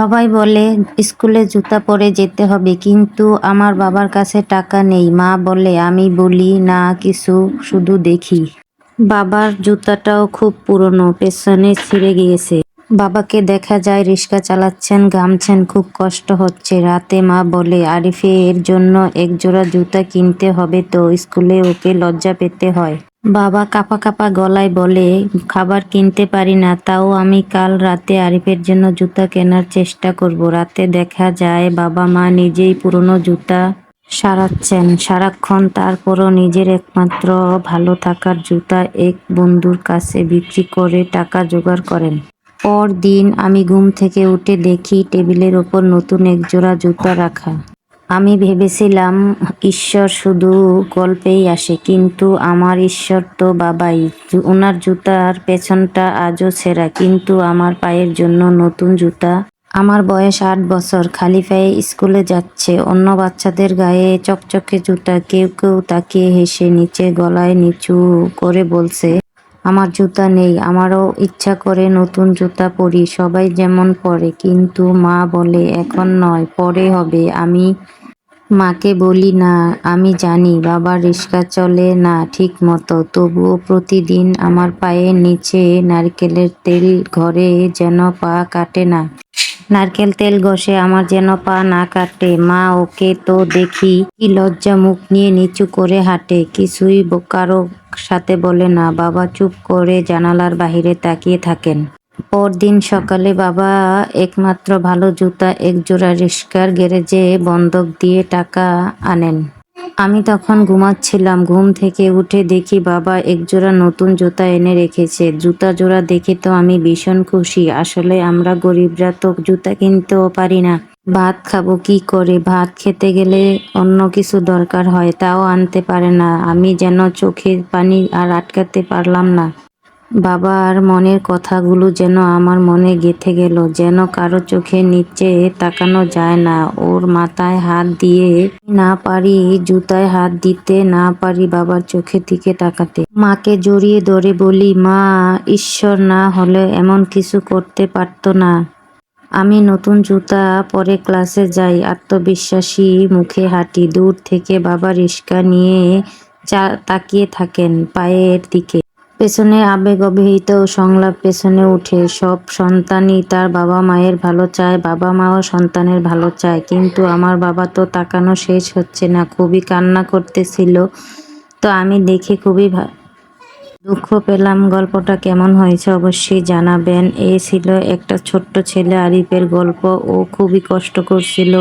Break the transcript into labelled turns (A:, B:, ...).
A: সবাই বলে, স্কুলে জুতা পরে যেতে হবে, কিন্তু আমার বাবার কাছে টাকা নেই। মা বলে, আমি বলি, না, কিছু শুধু দেখি। বাবার জুতাটাও খুব পুরনো, পেছনে ছিঁড়ে গিয়েছে। বাবাকে দেখা যায় রিক্সা চালাচ্ছেন গামছেন খুব কষ্ট হচ্ছে। রাতে মা বলে আরিফের জন্য একজোড়া জুতা কিনতে হবে তো, স্কুলে ওকে লজ্জা পেতে হয়। বাবা কাপা কাপা গলায় বলে, খাবার কিনতে পারি না, তাও আমি কাল রাতে আরিফের জন্য জুতা কেনার চেষ্টা করব। রাতে দেখা যায় বাবা মা নিজেই পুরনো জুতা সারাচ্ছেন। সারাক্ষণ তারপরও নিজের একমাত্র ভালো থাকার জুতা এক বন্ধুর কাছে বিক্রি করে টাকা জোগাড় করেন। পর দিন আমি ঘুম থেকে উঠে দেখি টেবিলের ওপর নতুন এক জোড়া জুতা রাখা। আমি ভেবেছিলাম, ঈশ্বর শুধু গল্পেই আসে, কিন্তু আমার ঈশ্বর তো বাবাই। ওনার জুতার পেছনটা আজও ছেঁড়া, কিন্তু আমার পায়ের জন্য নতুন জুতা। আমার বয়স আট বছর খালি পায়ে স্কুলে যাচ্ছে। অন্য বাচ্চাদের গায়ে চকচকে জুতা, কেউ কেউ তাকিয়ে হেসে নিচে গলায় নিচু করে বলছে আমার জুতা নেই, আমারও ইচ্ছা করে নতুন জুতা পরি, সবাই যেমন পরে। কিন্তু মা বলে, এখন নয়, পরে হবে। আমি মাকে বলি, না, আমি জানি, বাবা রিক্সা চলে না ঠিক মতো। তবুও প্রতিদিন আমার পায়ের নিচে নারকেলের তেল ঘরে যেন পা কাটে না। নারকেল তেল ঘষে আমার যেন পা না কাটে। মা ওকে তো দেখি কি লজ্জা, মুখ নিয়ে নিচু করে হাঁটে। কিছুই কারও সাথে বলে না। বাবা চুপ করে জানালার বাহিরে তাকিয়ে থাকেন। পরদিন সকালে বাবা একমাত্র ভালো জুতা এক জোড়া রিস্কার গ্যারেজে বন্ধক দিয়ে টাকা আনেন। আমি তখন ঘুমাচ্ছিলাম। ঘুম থেকে উঠে দেখি বাবা একজোড়া নতুন জুতা এনে রেখেছে। জুতা জোড়া দেখে তো আমি ভীষণ খুশি। আসলে আমরা গরিবরা তো জুতা কিনতেও পারি না। ভাত খাব কি করে? ভাত খেতে গেলে অন্য কিছু দরকার হয়, তাও আনতে পারে না। আমি যেন চোখের পানি আর আটকাতে পারলাম না। বাবার মনের কথাগুলো যেন আমার মনে গেঁথে গেল, যেন কারও চোখের নিচে তাকানো যায় না। ওর মাথায় হাত দিয়ে না পারি, জুতায় হাত দিতে না পারি বাবার চোখের দিকে তাকাতে। মাকে জড়িয়ে ধরে বলি, মা, ঈশ্বর না হলে এমন কিছু করতে পারতো না। আমি নতুন জুতা পরে ক্লাসে যাই, আত্মবিশ্বাসী মুখে হাঁটি। দূর থেকে বাবা রিস্কা নিয়ে চা, তাকিয়ে থাকেন পায়ের দিকে। পেছনে আবেগ অবহিত সংলাপ পেছনে উঠে। সব সন্তানই তার বাবা মায়ের ভালো চায়, বাবা মাও সন্তানের ভালো চায়। কিন্তু আমার বাবা তো তাকানো শেষ হচ্ছে না, খুবই কান্না করতেছিল। তো আমি দেখে খুবই দুঃখ পেলাম, গল্পটা কেমন হয়েছে অবশ্যই জানাবেন। এ ছিল একটা ছোট্ট ছেলে আরিফের গল্প ও খুবই কষ্ট করছিল।